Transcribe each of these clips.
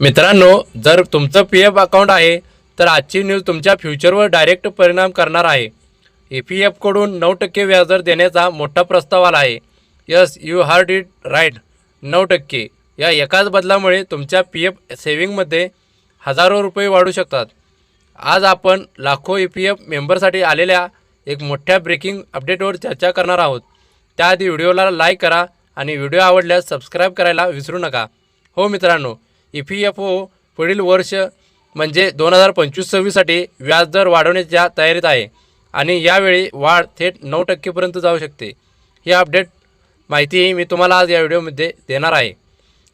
मित्रांनो जर तुमचं पी एफ अकाउंट आहे तर आजची न्यूज तुमच्या फ्युचरवर डायरेक्ट परिणाम करणार आहे. ई पी एफकडून नऊ टक्के व्याजदर देण्याचा मोठा प्रस्ताव आला आहे. Yes you heard it right नऊ टक्के. या एकाच बदलामुळे तुमच्या पी एफ सेविंगमध्ये हजारो रुपये वाढू शकतात. आज आपण लाखो ई पी एफ मेंबरसाठी आलेल्या एक मोठ्या ब्रेकिंग अपडेटवर चर्चा करणार आहोत. त्याआधी व्हिडिओला लाईक करा आणि व्हिडिओ आवडल्यास सबस्क्राईब करायला विसरू नका. हो मित्रांनो ई पी एफ ओ पुढील वर्ष म्हणजे दोन हजार पंचवीस सव्वीससाठी व्याजदर वाढवण्याच्या तयारीत आहे आणि यावेळी वाढ थेट नऊ टक्केपर्यंत जाऊ शकते. ही अपडेट माहिती मी तुम्हाला आज या व्हिडिओमध्ये देणार आहे.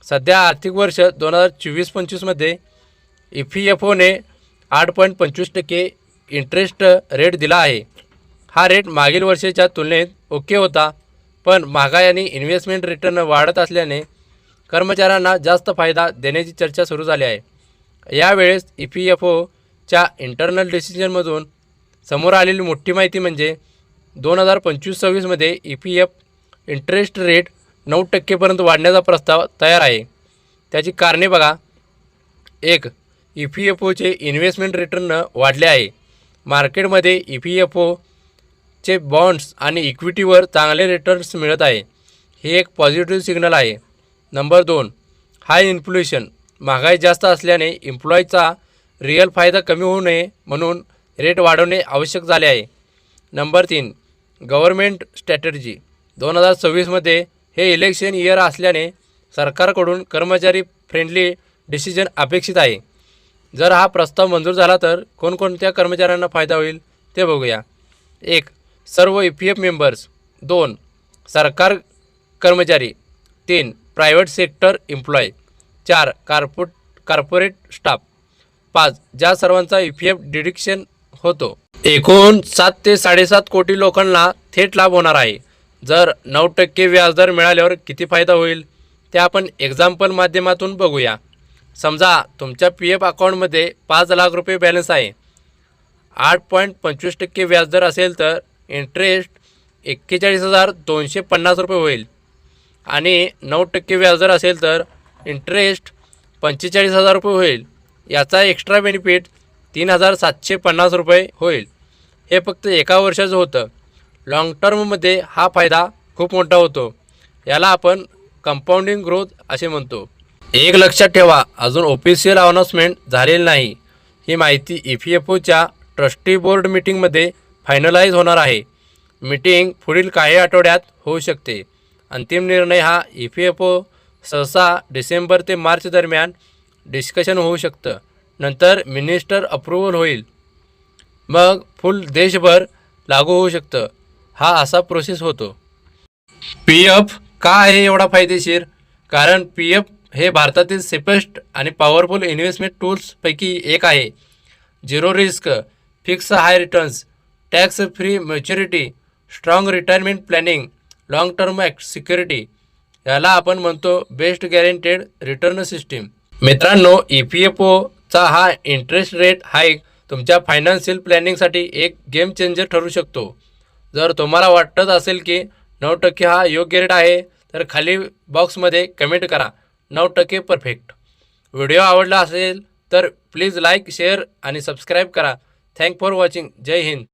सध्या आर्थिक वर्ष दोन हजार चोवीस पंचवीसमध्ये ई पी एफ ओने आठ पॉईंट पंचवीस टक्के इंटरेस्ट रेट दिला आहे. हा रेट मागील वर्षाच्या तुलनेत ओके होता पण महागाई आणि इन्व्हेस्टमेंट रिटर्न वाढत असल्याने कर्मचाऱ्यांना जास्त फायदा देण्याची चर्चा सुरू झाली आहे. यावेळेस ई पी एफ ओच्या इंटरनल डिसिजनमधून समोर आलेली मोठी माहिती म्हणजे दोन हजार पंचवीस सव्वीसमध्ये E P F interest rate नऊ टक्केपर्यंत वाढण्याचा प्रस्ताव तयार आहे. त्याची कारणे बघा. एक ई पी एफ ओचे इन्व्हेस्टमेंट रिटर्न वाढले आहे. मार्केटमध्ये ई पी एफ ओचे बॉन्ड्स आणि इक्विटीवर चांगले रिटर्न्स मिळत आहे. हे एक पॉझिटिव्ह सिग्नल आहे. नंबर दोन हाय इन्फ्लेशन महागाई जास्त असल्याने एम्प्लॉईचा रिअल फायदा कमी होऊ नये म्हणून रेट वाढवणे आवश्यक झाले आहे. नंबर तीन गव्हर्मेंट स्ट्रॅटर्जी दोन हजार सव्वीसमध्ये हे इलेक्शन इयर असल्याने सरकारकडून कर्मचारी फ्रेंडली डिसिजन अपेक्षित आहे. जर हा प्रस्ताव मंजूर झाला तर कोणकोणत्या कर्मचाऱ्यांना फायदा होईल ते बघूया. एक सर्व ई पी एफ मेंबर्स दोन सरकार कर्मचारी. तीन प्रायव्हेट सेक्टर एम्प्लॉय. चार कार्पोट कार्पोरेट स्टाफ. पाच ज्या सर्वांचा ई पी एफ डिडिक्शन होतो. एकूण सात ते साडेसात कोटी लोकांना थेट लाभ होणार आहे. जर नऊ टक्के व्याजदर मिळाल्यावर किती फायदा होईल? ते आपण एक्झाम्पल माध्यमातून बघूया. समजा तुमच्या पी एफ अकाउंटमध्ये पाच लाख रुपये बॅलन्स आहे. आठ पॉईंट पंचवीस टक्के व्याजदर असेल तर इंटरेस्ट एक्केचाळीस हजार दोनशे पन्नास रुपये होईल. आणि नऊ टक्के व्याजदर असेल तर इंटरेस्ट पंचेचाळीस हजार रुपये होईल. याचा एक्स्ट्रा बेनिफिट तीन हजार सातशे पन्नास रुपये होईल. हे फक्त एका वर्षाचं होतं. लाँग टर्ममध्ये हा फायदा खूप मोठा होतो. याला आपण कंपाऊंडिंग ग्रोथ असे म्हणतो. एक लक्षात ठेवा अजून ऑफिशियल अनाउन्समेंट झालेली नाही. ही माहिती ई पी एफ ओच्या ट्रस्टी बोर्ड मीटिंगमध्ये फायनलाईज होणार आहे. मीटिंग पुढील काही आठवड्यात होऊ शकते. अंतिम निर्णय हा ई पी एफ ओ सहसा डिसेंबर ते मार्च दरम्यान डिस्कशन होऊ शकतं. नंतर मिनिस्टर अप्रूव्हल होईल. मग फुल देशभर लागू होऊ शकतं. हा असा प्रोसेस होतो. पी एफ का आहे एवढा फायदेशीर? कारण पी एफ हे भारतातील सेफेस्ट आणि पॉवरफुल इन्व्हेस्टमेंट टूल्सपैकी एक आहे. Zero risk fix high returns tax free maturity strong retirement planning long term security याला आपण म्हणतो बेस्ट गॅरंटेड रिटर्न सिस्टीम मित्रांनो ई पी एफ ओचा हा इंटरेस्ट रेट हाईक तुमच्या फायनान्शियल प्लॅनिंगसाठी एक गेम चेंजर ठरू शकतो. जर तुम्हाला वाटत असेल की नऊ टक्के हा योग्य रेट आहे तर खाली बॉक्समध्ये कमेंट करा. नऊ टक्के परफेक्ट व्हिडिओ आवडला असेल तर प्लीज लाईक शेअर आणि सबस्क्राईब करा. Thank for watching Jai Hind.